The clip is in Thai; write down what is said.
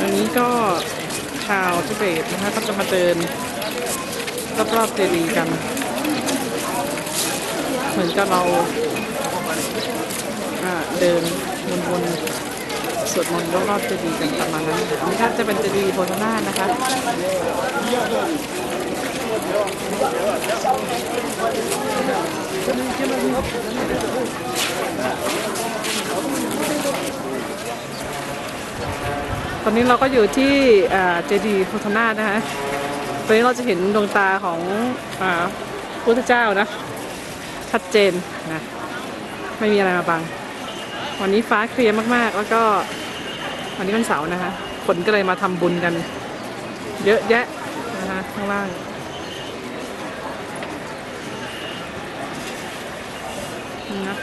อันนี้ก็ชาวทิเบตนะคะก็จะมาเดินรอบๆเจดีย์กัน เหมือนกับเราเดินวนๆสวดมนต์รอบๆเจดีย์กันประมาณนั้นนี่ก็จะเป็นเจดีย์โพธนาถนะคะเตอนนี้เราก็อยู่ที่เจดีย์พุทธนาถนะคะ ตอนนี้เราจะเห็นดวงตาของอาพุทธเจ้านะ ชัดเจนนะ ไม่มีอะไรมาบัง วันนี้ฟ้าเคลียร์มากๆ แล้วก็วันนี้วันเสาร์นะคะ คนก็เลยมาทำบุญกัน เยอะแยะนะคะข้างล่างนะ